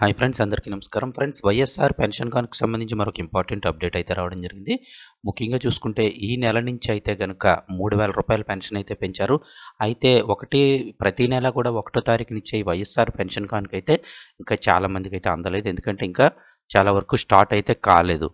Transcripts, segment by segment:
Hi friends అందరికీ నమస్కారం. Friends YSR pension కానుక సంబంధించి మరొక ఇంపార్టెంట్ అప్డేట్ అయితే రావడం జరిగింది. ముఖ్యంగా చూసుకుంటే ఈ నెల నుంచి అయితే కనుక మూడు వేల రూపాయల పెన్షన్ అయితే పెంచారు. అయితే ఒకటి ప్రతి నెల కూడా ఒకటో తారీఖునిచ్చే ఈ వైఎస్ఆర్ పెన్షన్ కానుక అయితే ఇంకా చాలా మందికి అయితే అందలేదు. ఎందుకంటే ఇంకా చాలా వరకు స్టార్ట్ అయితే కాలేదు.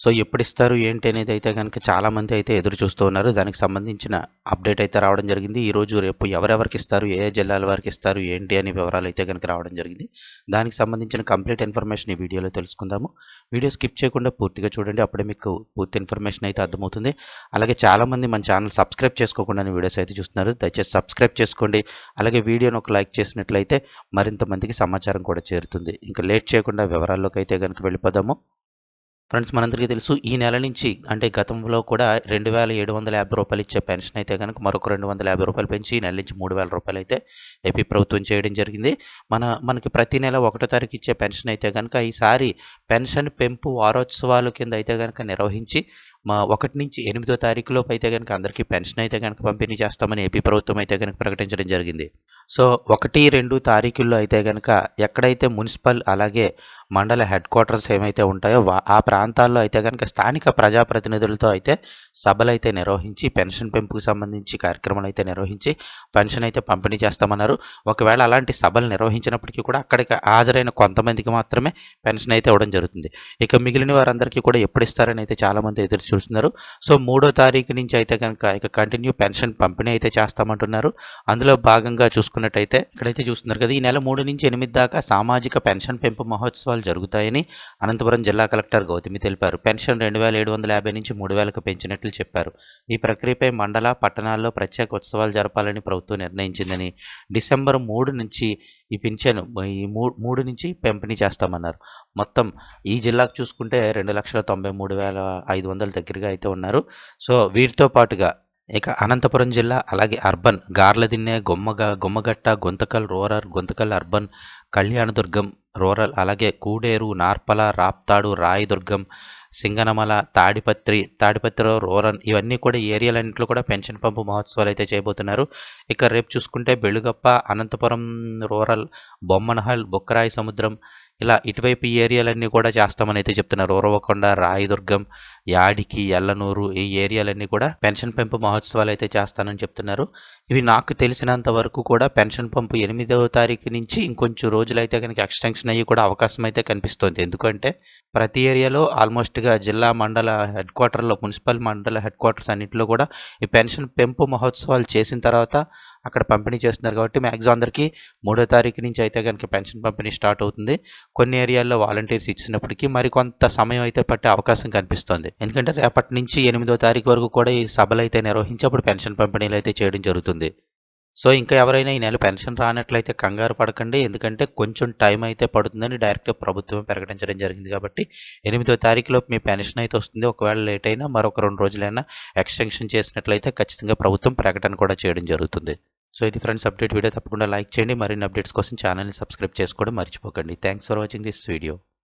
సో ఎప్పుడు ఇస్తారు ఏంటి అనేది అయితే కనుక చాలామంది అయితే ఎదురు చూస్తూ ఉన్నారు. దానికి సంబంధించిన అప్డేట్ అయితే రావడం జరిగింది. ఈరోజు రేపు ఎవరెవరికి ఇస్తారు ఏ ఏ జిల్లాల వారికి ఇస్తారు ఏంటి అనే వివరాలు అయితే కనుక రావడం జరిగింది. దానికి సంబంధించిన కంప్లీట్ ఇన్ఫర్మేషన్ ఈ వీడియోలో తెలుసుకుందాము. వీడియో స్కిప్ చేయకుండా పూర్తిగా చూడండి. అప్పుడే మీకు పూర్తి ఇన్ఫర్మేషన్ అయితే అర్థమవుతుంది. అలాగే చాలామంది మన ఛానల్ సబ్స్క్రైబ్ చేసుకోకుండా వీడియోస్ అయితే చూస్తున్నారు. దయచేసి సబ్స్క్రైబ్ చేసుకోండి. అలాగే వీడియోను ఒక లైక్ చేసినట్లయితే మరింత మందికి సమాచారం కూడా చేరుతుంది. ఇంకా లేట్ చేయకుండా వివరాల్లోకి అయితే కనుక వెళ్ళిపోదాము. ఫ్రెండ్స్ మనందరికీ తెలుసు ఈ నెల నుంచి అంటే గతంలో కూడా రెండు వేల ఏడు వందల యాభై రూపాయలు ఇచ్చే పెన్షన్ అయితే కనుక మరొక రెండు వందల యాభై రూపాయలు పెంచి ఈ నెల నుంచి మూడు వేల రూపాయలు అయితే ఏపీ ప్రభుత్వం చేయడం జరిగింది. మన మనకి ప్రతి నెల ఒకటో తారీఖు ఇచ్చే పెన్షన్ అయితే కనుక ఈసారి పెన్షన్ పెంపు వారోత్సవాలు కింద అయితే కనుక నిర్వహించి మా ఒకటి నుంచి ఎనిమిదో తారీఖులోపు అయితే కనుక అందరికీ పెన్షన్ అయితే కనుక పంపిణీ చేస్తామని ఏపీ ప్రభుత్వం అయితే కనుక ప్రకటించడం జరిగింది. సో ఒకటి రెండు తారీఖుల్లో అయితే కనుక ఎక్కడైతే మున్సిపల్ అలాగే మండల హెడ్ క్వార్టర్స్ ఏమైతే ఉంటాయో ఆ ప్రాంతాల్లో అయితే కనుక స్థానిక ప్రజాప్రతినిధులతో అయితే సభలు అయితే నిర్వహించి పెన్షన్ పెంపుకు సంబంధించి కార్యక్రమాలు అయితే నిర్వహించి పెన్షన్ అయితే పంపిణీ చేస్తామన్నారు. ఒకవేళ అలాంటి సభలు నిర్వహించినప్పటికీ కూడా అక్కడికి హాజరైన కొంతమందికి మాత్రమే పెన్షన్ అయితే ఇవ్వడం జరుగుతుంది. ఇక మిగిలిన వారందరికీ కూడా ఎప్పుడు ఇస్తారని అయితే చాలామంది ఎదురు చూస్తున్నారు. సో మూడో తారీఖు నుంచి అయితే కనుక ఇక కంటిన్యూ పెన్షన్ పంపిణీ అయితే చేస్తామంటున్నారు. అందులో భాగంగా చూసుకున్నట్టయితే ఇక్కడైతే చూస్తున్నారు కదా ఈ నెల మూడు నుంచి ఎనిమిది దాకా సామాజిక పెన్షన్ పెంపు మహోత్సవాలు జరుగుతాయని అనంతపురం జిల్లా కలెక్టర్ గౌతమి తెలిపారు. పెన్షన్ రెండు వేల ఏడు వందల యాభై నుంచి మూడు వేలకు పెంచినట్లు చెప్పారు. ఈ ప్రక్రియపై మండల పట్టణాల్లో ప్రత్యేక ఉత్సవాలు జరపాలని ప్రభుత్వం నిర్ణయించిందని డిసెంబర్ మూడు నుంచి ఈ పింఛన్ ఈ మూడు మూడు నుంచి పంపిణీ చేస్తామన్నారు. మొత్తం ఈ జిల్లాకు చూసుకుంటే రెండు లక్షల తొంభై మూడు వేల ఐదు వందల దగ్గరగా అయితే ఉన్నారు. సో వీటితో పాటుగా ఇక అనంతపురం జిల్లా అలాగే urban Garladinne గొమ్మగ Gummagatta Guntakal rural Guntakal urban Kalyanadurgam rural అలాగే కూడేరు నార్పల రాప్తాడు రాయదుర్గం సింగనమల తాడిపత్రి తాడిపత్రి రోరన్ ఇవన్నీ కూడా ఏరియాలన్నింటిలో కూడా పెన్షన్ పంపు మహోత్సవాలు అయితే చేయబోతున్నారు. ఇక రేపు చూసుకుంటే బెళుగప్ప అనంతపురం రూరల్ బొమ్మనహల్ బొక్కరాయి సముద్రం ఇలా ఇటువైపు ఈ ఏరియాలన్నీ కూడా చేస్తామని అయితే చెప్తున్నారు. ఉరవకొండ రాయదుర్గం యాడికి ఎల్లనూరు ఈ ఏరియాలన్నీ కూడా పెన్షన్ పెంపు మహోత్సవాలు అయితే చేస్తానని చెప్తున్నారు. ఇవి నాకు తెలిసినంత వరకు కూడా పెన్షన్ పంపు ఎనిమిదవ తారీఖు నుంచి ఇంకొంచెం రోజులైతే కనుక ఎక్స్టెన్షన్ అయ్యి కూడా అవకాశం అయితే కనిపిస్తుంది. ఎందుకంటే ప్రతి ఏరియాలో ఆల్మోస్ట్గా జిల్లా మండల హెడ్ క్వార్టర్లో మున్సిపల్ మండల హెడ్ క్వార్టర్స్ అన్నింటిలో కూడా ఈ పెన్షన్ పెంపు మహోత్సవాలు చేసిన తర్వాత అక్కడ పంపిణీ చేస్తున్నారు కాబట్టి మ్యాక్సిమం అందరికీ మూడో తారీఖు నుంచి అయితే కనుక పెన్షన్ పంపిణీ స్టార్ట్ అవుతుంది. కొన్ని ఏరియాల్లో వాలంటీర్స్ ఇచ్చినప్పటికీ మరికొంత సమయం అయితే పట్టే అవకాశం కనిపిస్తోంది. ఎందుకంటే రేపటి నుంచి ఎనిమిదో తారీఖు వరకు కూడా ఈ సభలు అయితే నిర్వహించి అప్పుడు పెన్షన్ పంపిణీలు అయితే చేయడం జరుగుతుంది. సో ఇంకా ఎవరైనా ఈ నెల పెన్షన్ రానట్లయితే కంగారు పడకండి. ఎందుకంటే కొంచెం టైం అయితే పడుతుందని డైరెక్ట్గా ప్రభుత్వం ప్రకటించడం జరిగింది కాబట్టి ఎనిమిదో తారీఖులోపు మీ పెన్షన్ అయితే వస్తుంది. ఒకవేళ లేట్ అయినా మరొక రెండు రోజులైనా ఎక్స్టెన్షన్ చేసినట్లయితే ఖచ్చితంగా ప్రభుత్వం ప్రకటన కూడా చేయడం జరుగుతుంది. సో ఇది ఫ్రెండ్స్ అప్డేట్ వీడియో తప్పకుండా లైక్ చేయండి. మరిన్ని అప్డేట్స్ కోసం ఛానల్ని సబ్స్క్రైబ్ చేసుకోవడం మర్చిపోకండి. Thanks for watching this video.